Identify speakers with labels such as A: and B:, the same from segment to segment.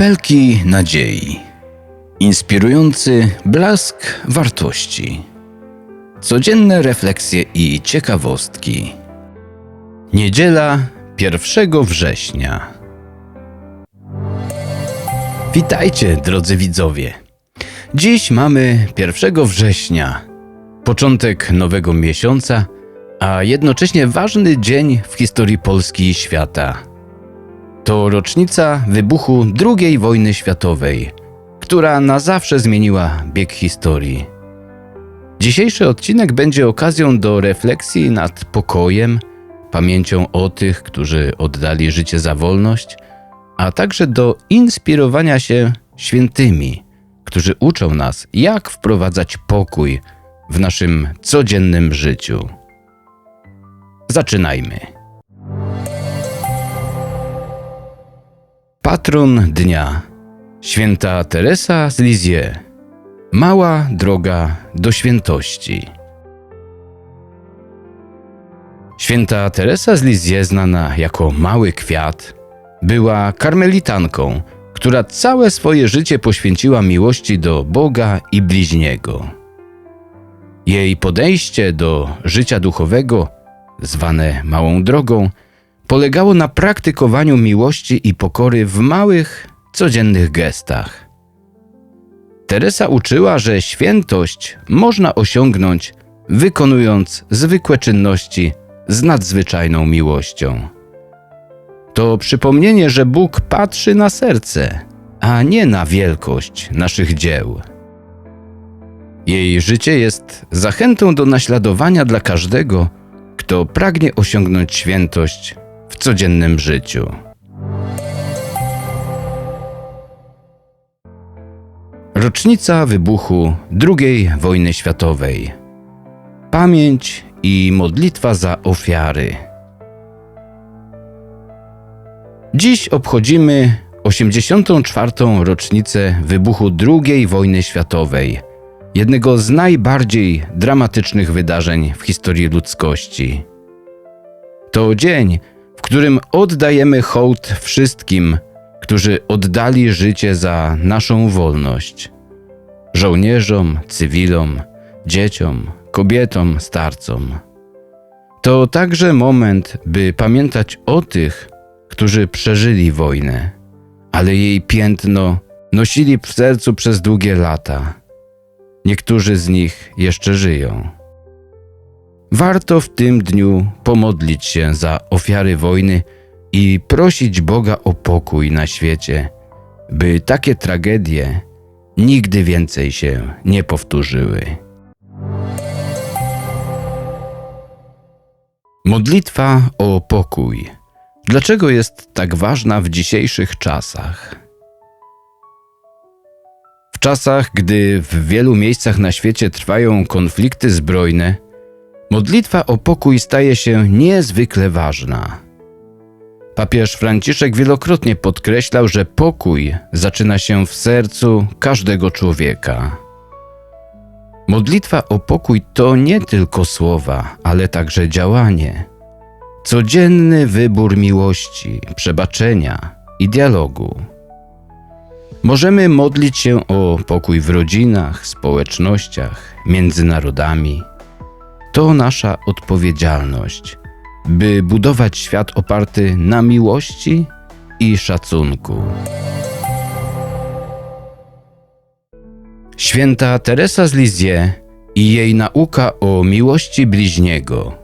A: Kropelki nadziei. Inspirujący blask wartości. Codzienne refleksje i ciekawostki. Niedziela 1 września. Witajcie, drodzy widzowie. Dziś mamy 1 września, początek nowego miesiąca, a jednocześnie ważny dzień w historii Polski i świata. To rocznica wybuchu II wojny światowej, która na zawsze zmieniła bieg historii. Dzisiejszy odcinek będzie okazją do refleksji nad pokojem, pamięcią o tych, którzy oddali życie za wolność, a także do inspirowania się świętymi, którzy uczą nas, jak wprowadzać pokój w naszym codziennym życiu. Zaczynajmy. Patron dnia Święta Teresa z Lisieux. Mała droga do świętości. Święta Teresa z Lisieux, znana jako Mały Kwiat, była karmelitanką, która całe swoje życie poświęciła miłości do Boga i bliźniego. Jej podejście do życia duchowego, zwane Małą Drogą, polegało na praktykowaniu miłości i pokory w małych, codziennych gestach. Teresa uczyła, że świętość można osiągnąć wykonując zwykłe czynności z nadzwyczajną miłością. To przypomnienie, że Bóg patrzy na serce, a nie na wielkość naszych dzieł. Jej życie jest zachętą do naśladowania dla każdego, kto pragnie osiągnąć świętość w codziennym życiu. Rocznica wybuchu II wojny światowej. Pamięć i modlitwa za ofiary. Dziś obchodzimy 84. rocznicę wybuchu II wojny światowej, jednego z najbardziej dramatycznych wydarzeń w historii ludzkości. To dzień, którym oddajemy hołd wszystkim, którzy oddali życie za naszą wolność żołnierzom, cywilom, dzieciom, kobietom, starcom. To także moment, by pamiętać o tych, którzy przeżyli wojnę, ale jej piętno nosili w sercu przez długie lata. Niektórzy z nich jeszcze żyją. Warto w tym dniu pomodlić się za ofiary wojny i prosić Boga o pokój na świecie, by takie tragedie nigdy więcej się nie powtórzyły. Modlitwa o pokój. Dlaczego jest tak ważna w dzisiejszych czasach? W czasach, gdy w wielu miejscach na świecie trwają konflikty zbrojne, modlitwa o pokój staje się niezwykle ważna. Papież Franciszek wielokrotnie podkreślał, że pokój zaczyna się w sercu każdego człowieka. Modlitwa o pokój to nie tylko słowa, ale także działanie. Codzienny wybór miłości, przebaczenia i dialogu. Możemy modlić się o pokój w rodzinach, społecznościach, między narodami. To nasza odpowiedzialność, by budować świat oparty na miłości i szacunku. Święta Teresa z Lisieux i jej nauka o miłości bliźniego.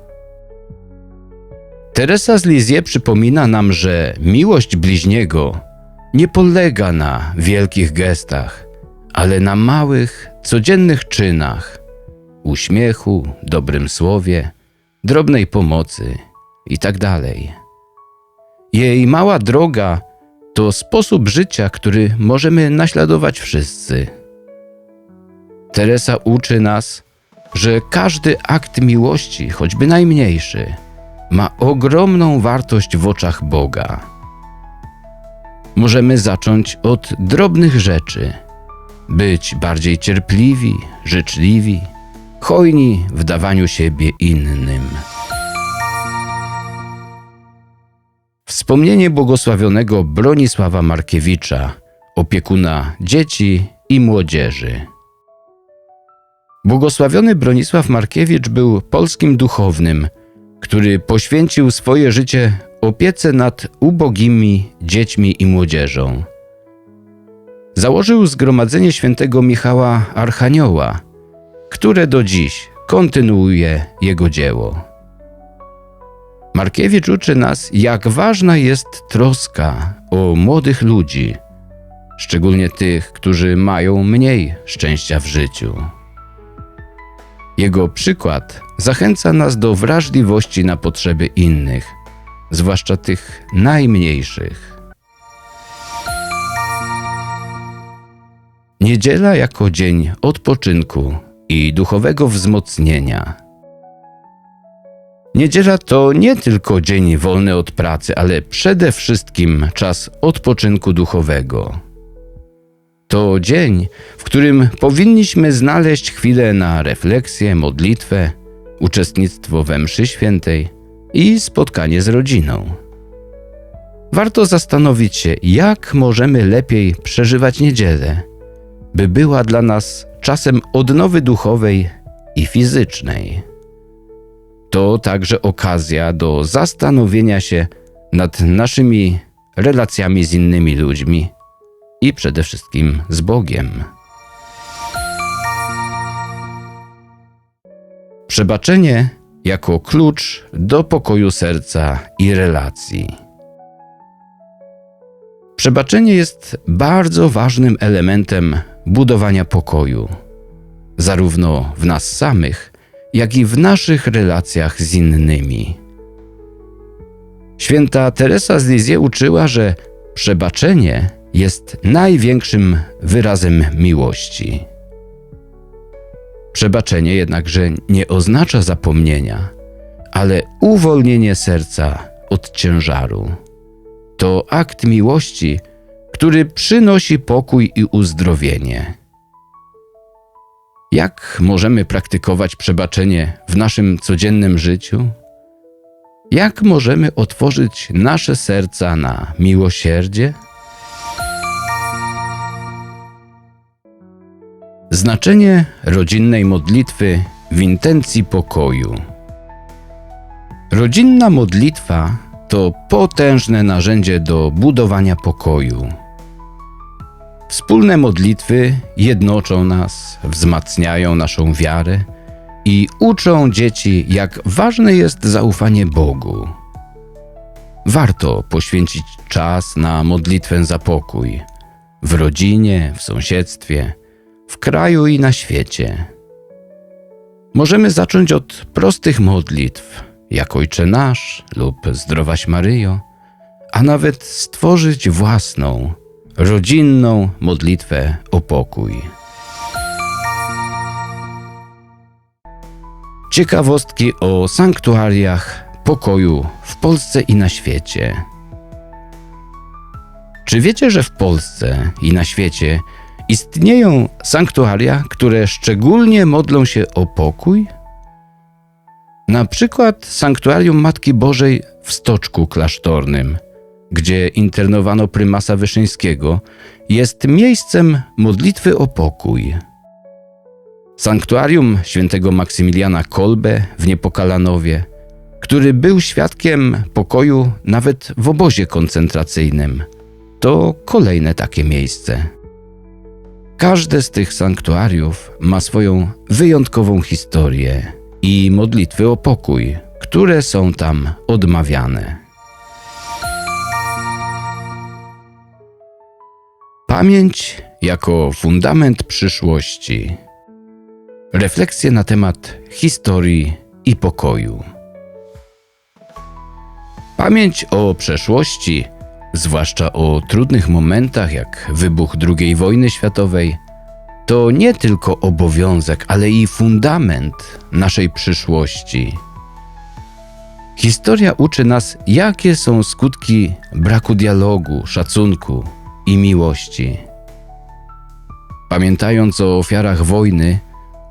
A: Teresa z Lisieux przypomina nam, że miłość bliźniego nie polega na wielkich gestach, ale na małych, codziennych czynach uśmiechu, dobrym słowie, drobnej pomocy itd. Tak jej mała droga to sposób życia, który możemy naśladować wszyscy. Teresa uczy nas, że każdy akt miłości, choćby najmniejszy, ma ogromną wartość w oczach Boga. Możemy zacząć od drobnych rzeczy, być bardziej cierpliwi, życzliwi, hojni w dawaniu siebie innym. Wspomnienie błogosławionego Bronisława Markiewicza opiekuna dzieci i młodzieży. Błogosławiony Bronisław Markiewicz był polskim duchownym, który poświęcił swoje życie opiece nad ubogimi dziećmi i młodzieżą. Założył Zgromadzenie Świętego Michała Archanioła, które do dziś kontynuuje jego dzieło. Markiewicz uczy nas, jak ważna jest troska o młodych ludzi, szczególnie tych, którzy mają mniej szczęścia w życiu. Jego przykład zachęca nas do wrażliwości na potrzeby innych, zwłaszcza tych najmniejszych. Niedziela jako dzień odpoczynku i duchowego wzmocnienia. Niedziela to nie tylko dzień wolny od pracy, ale przede wszystkim czas odpoczynku duchowego. To dzień, w którym powinniśmy znaleźć chwilę na refleksję, modlitwę, uczestnictwo we mszy świętej i spotkanie z rodziną. Warto zastanowić się, jak możemy lepiej przeżywać niedzielę, by była dla nas czasem odnowy duchowej i fizycznej. To także okazja do zastanowienia się nad naszymi relacjami z innymi ludźmi i przede wszystkim z Bogiem. Przebaczenie jako klucz do pokoju serca i relacji. Przebaczenie jest bardzo ważnym elementem budowania pokoju, zarówno w nas samych, jak i w naszych relacjach z innymi. Święta Teresa z Lizie uczyła, że przebaczenie jest największym wyrazem miłości. Przebaczenie jednakże nie oznacza zapomnienia, ale uwolnienie serca od ciężaru. To akt miłości, który przynosi pokój i uzdrowienie. Jak możemy praktykować przebaczenie w naszym codziennym życiu? Jak możemy otworzyć nasze serca na miłosierdzie? Znaczenie rodzinnej modlitwy w intencji pokoju. Rodzinna modlitwa to potężne narzędzie do budowania pokoju. Wspólne modlitwy jednoczą nas, wzmacniają naszą wiarę i uczą dzieci, jak ważne jest zaufanie Bogu. Warto poświęcić czas na modlitwę za pokój w rodzinie, w sąsiedztwie w kraju i na świecie. Możemy zacząć od prostych modlitw, jak Ojcze Nasz lub Zdrowaś Maryjo, a nawet stworzyć własną, rodzinną modlitwę o pokój. Ciekawostki o sanktuariach pokoju w Polsce i na świecie. Czy wiecie, że w Polsce i na świecie Istnieją sanktuaria, które szczególnie modlą się o pokój? Na przykład sanktuarium Matki Bożej w Stoczku Klasztornym, gdzie internowano prymasa Wyszyńskiego, jest miejscem modlitwy o pokój. Sanktuarium świętego Maksymiliana Kolbe w Niepokalanowie, który był świadkiem pokoju nawet w obozie koncentracyjnym, to kolejne takie miejsce. Każde z tych sanktuariów ma swoją wyjątkową historię i modlitwy o pokój, które są tam odmawiane. Pamięć jako fundament przyszłości. Refleksje na temat historii i pokoju. Pamięć o przeszłości zwłaszcza o trudnych momentach jak wybuch II wojny światowej, to nie tylko obowiązek, ale i fundament naszej przyszłości. Historia uczy nas, jakie są skutki braku dialogu, szacunku i miłości. Pamiętając o ofiarach wojny,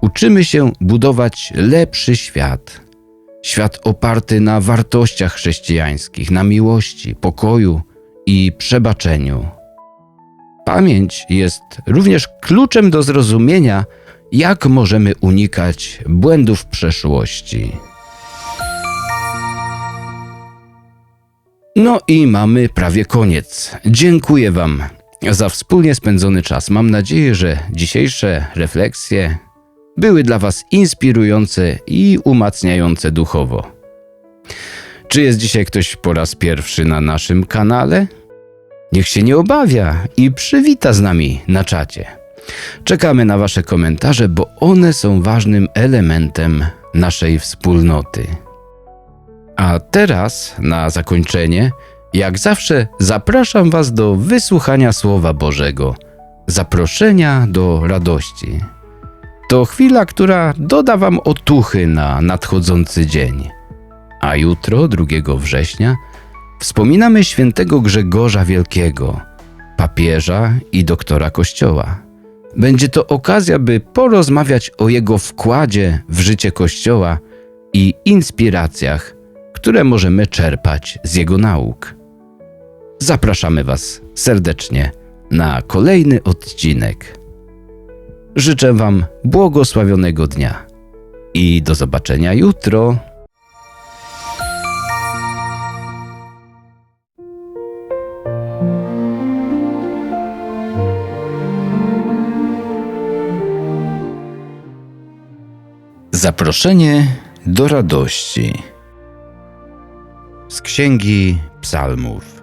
A: uczymy się budować lepszy świat. Świat oparty na wartościach chrześcijańskich, na miłości, pokoju i przebaczeniu. Pamięć jest również kluczem do zrozumienia, jak możemy unikać błędów przeszłości. No i mamy prawie koniec. Dziękuję Wam za wspólnie spędzony czas. Mam nadzieję, że dzisiejsze refleksje były dla Was inspirujące i umacniające duchowo. Czy jest dzisiaj ktoś po raz pierwszy na naszym kanale? Niech się nie obawia i przywita z nami na czacie. Czekamy na Wasze komentarze, bo one są ważnym elementem naszej wspólnoty. A teraz, na zakończenie, jak zawsze, zapraszam Was do wysłuchania Słowa Bożego, zaproszenia do radości. To chwila, która doda Wam otuchy na nadchodzący dzień. A jutro, 2 września, wspominamy świętego Grzegorza Wielkiego, papieża i doktora Kościoła. Będzie to okazja, by porozmawiać o jego wkładzie w życie Kościoła i inspiracjach, które możemy czerpać z jego nauk. Zapraszamy Was serdecznie na kolejny odcinek. Życzę Wam błogosławionego dnia i do zobaczenia jutro. Zaproszenie do radości z Księgi Psalmów.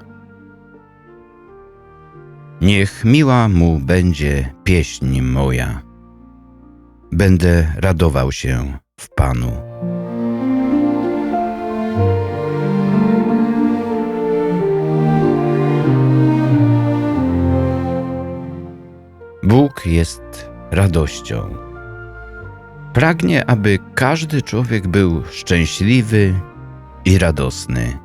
A: Niech miła mu będzie pieśń moja. Będę radował się w Panu. Bóg jest radością. Pragnie, aby każdy człowiek był szczęśliwy i radosny.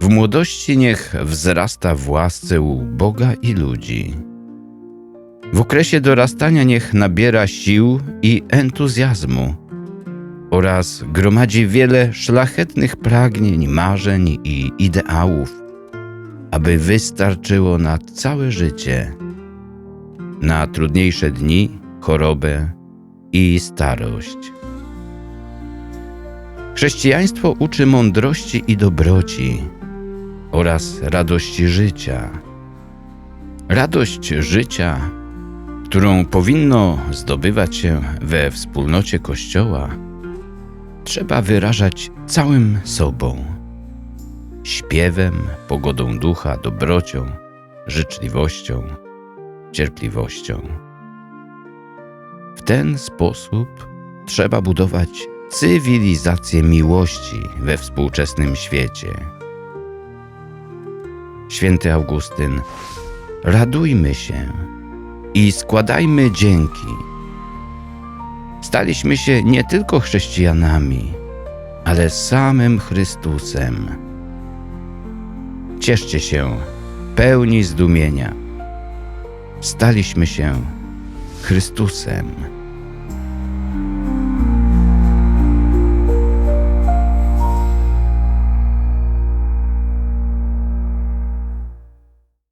A: W młodości niech wzrasta w łasce u Boga i ludzi. W okresie dorastania niech nabiera sił i entuzjazmu oraz gromadzi wiele szlachetnych pragnień, marzeń i ideałów, aby wystarczyło na całe życie, na trudniejsze dni, chorobę i starość. Chrześcijaństwo uczy mądrości i dobroci oraz radości życia. Radość życia, którą powinno zdobywać się we wspólnocie Kościoła, trzeba wyrażać całym sobą śpiewem, pogodą ducha, dobrocią, życzliwością, cierpliwością. W ten sposób trzeba budować cywilizację miłości we współczesnym świecie. Święty Augustyn, radujmy się i składajmy dzięki. Staliśmy się nie tylko chrześcijanami, ale samym Chrystusem. Cieszcie się, pełni zdumienia. Staliśmy się Chrystusem.